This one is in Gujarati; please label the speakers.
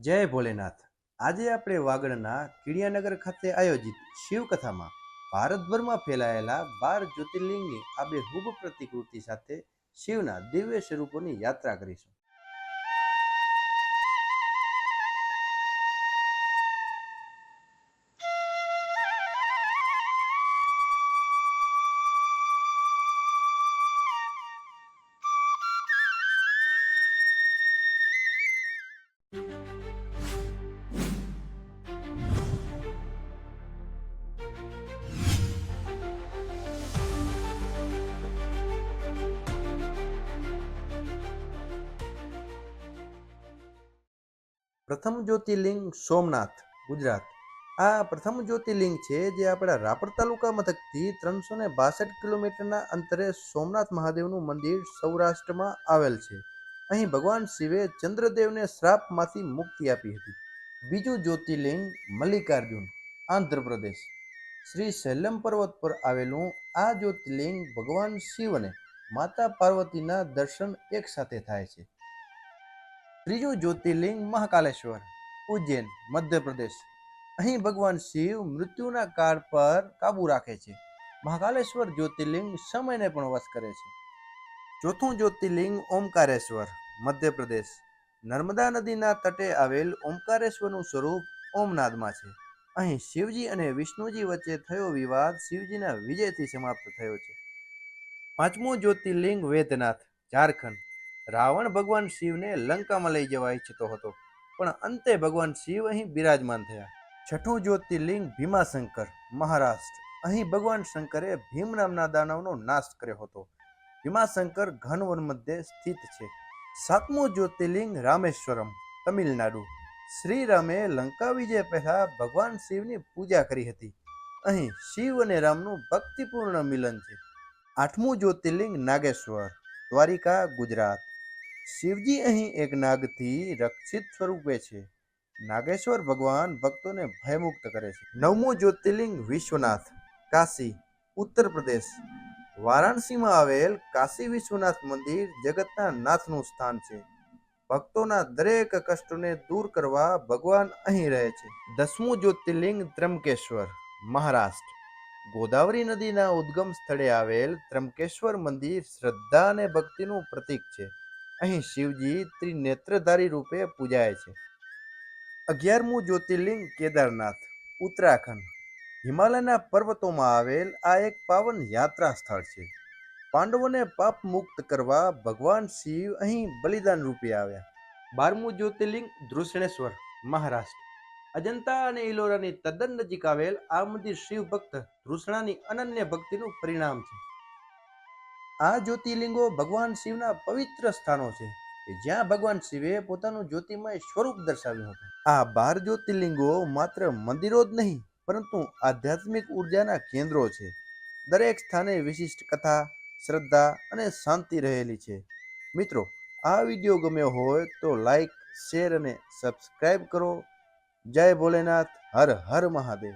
Speaker 1: જય ભોલેનાથ. આજે આપણે વાગડના કિડિયાનગર ખાતે આયોજિત શિવકથામાં ભારતભરમાં ફેલાયેલા બાર જ્યોતિર્લિંગની આબેહૂબ પ્રતિકૃતિ સાથે શિવના દિવ્ય સ્વરૂપોની યાત્રા કરીશું. પ્રથમ જ્યોતિર્લિંગ સોમનાથ, ગુજરાત. આ પ્રથમ જ્યોતિર્લિંગ છે જે આપણા રાપર તાલુકા મથકથી ત્રણસો ને બાસઠ કિલોમીટરના અંતરે સોમનાથ મહાદેવનું મંદિર સૌરાષ્ટ્રમાં આવેલ છે. અહીં ભગવાન શિવે ચંદ્રદેવને શ્રાપમાંથી મુક્તિ આપી હતી. બીજું જ્યોતિર્લિંગ મલ્લિકાર્જુન, આંધ્રપ્રદેશ. શ્રી શૈલમ પર્વત પર આવેલું આ જ્યોતિર્લિંગ ભગવાન શિવ અને માતા પાર્વતીના દર્શન એકસાથે થાય છે. ત્રીજું જ્યોતિર્લિંગ મહાકાલેશ્વર, ઉજ્જૈન, મધ્યપ્રદેશ. અહીં ભગવાન શિવ મૃત્યુના કાળ પર કાબુ રાખે છે. મહાકાલેશ્વર જ્યોતિર્લિંગ સમયને પણ વશ કરે છે. ચોથું જ્યોતિર્લિંગ ઓમકારેશ્વર, મધ્યપ્રદેશ. નર્મદા નદીના તટે આવેલ ઓમકારેશ્વરનું સ્વરૂપ ઓમનાદમાં છે. અહીં શિવજી અને વિષ્ણુજી વચ્ચે થયો વિવાદ શિવજીના વિજયથી સમાપ્ત થયો છે. પાંચમું જ્યોતિર્લિંગ વેદનાથ ઝારખંડ. રાવણ ભગવાન શિવને લંકામાં લઈ જવા ઈચ્છતો હતો, પણ અંતે ભગવાન શિવ અહીં બિરાજમાન થયા. છઠ્ઠું જ્યોતિર્લિંગ ભીમાશંકર, મહારાષ્ટ્ર. અહીં ભગવાન શંકરે ભીમ નામના દાનવનો નાશ કર્યો હતો. ભીમાશંકર ઘનવન મધ્યે સ્થિત છે. સાતમું જ્યોતિર્લિંગ રામેશ્વરમ, તમિલનાડુ. શ્રી રામે લંકા વિજય પહેલા ભગવાન શિવની પૂજા કરી હતી. અહીં શિવ અને રામનું ભક્તિપૂર્ણ મિલન છે. આઠમું જ્યોતિર્લિંગ નાગેશ્વર, દ્વારિકા, ગુજરાત. શિવજી અહીં એક નાગથી રક્ષિત સ્વરૂપે છે. નાગેશ્વર ભગવાન ભક્તોને ભયમુક્ત કરે છે. નવમું જ્યોતિર્લિંગ વિશ્વનાથ, કાશી, ઉત્તર પ્રદેશ. વારાણસીમાં આવેલ કાશી વિશ્વનાથ મંદિર જગતના નાથનું સ્થાન છે. ભક્તોના દરેક કષ્ટોને દૂર કરવા ભગવાન અહીં રહે છે. દસમું જ્યોતિર્લિંગ ત્રંબકેશ્વર મહારાષ્ટ્ર. ગોદાવરી નદીના ઉદ્ગમ સ્થળે આવેલ ત્રંબકેશ્વર મંદિર શ્રદ્ધા અને ભક્તિનું પ્રતીક છે. અહીં શિવજી ત્રિનેત્રધારી રૂપે પૂજાય છે. અગિયારમું જ્યોતિર્લિંગ કેદારનાથ, ઉત્તરાખંડ. હિમાલયના પર્વતોમાં આવેલ આ એક પાવન યાત્રા સ્થળ છે. પાંડવોને પાપ મુક્ત કરવા ભગવાન શિવ અહીં બલિદાન રૂપે આવ્યા. બારમું જ્યોતિર્લિંગ ધૃષ્ણેશ્વર મહારાષ્ટ્ર. અજંતા અને ઇલોરાની તદ્દન નજીક આવેલ આ મંદિર શિવ ભક્ત ધૃષ્ણાની અનન્ય ભક્તિનું પરિણામ છે. આ જ્યોતિર્લિંગો ભગવાન શિવના પવિત્ર સ્થાનો છે કે જ્યાં ભગવાન શિવે પોતાનું જ્યોતિમય સ્વરૂપ દર્શાવ્યું હતું. આ બાર જ્યોતિર્લિંગો માત્ર મંદિરો જ નહીં, પરંતુ આધ્યાત્મિક ઉર્જાના કેન્દ્રો છે. દરેક સ્થાને વિશિષ્ટ કથા, શ્રદ્ધા અને શાંતિ રહેલી છે. મિત્રો, આ વીડિયો ગમ્યો હોય તો લાઈક, શેર અને સબસ્ક્રાઈબ કરો. જય ભોલેનાથ, હર હર મહાદેવ.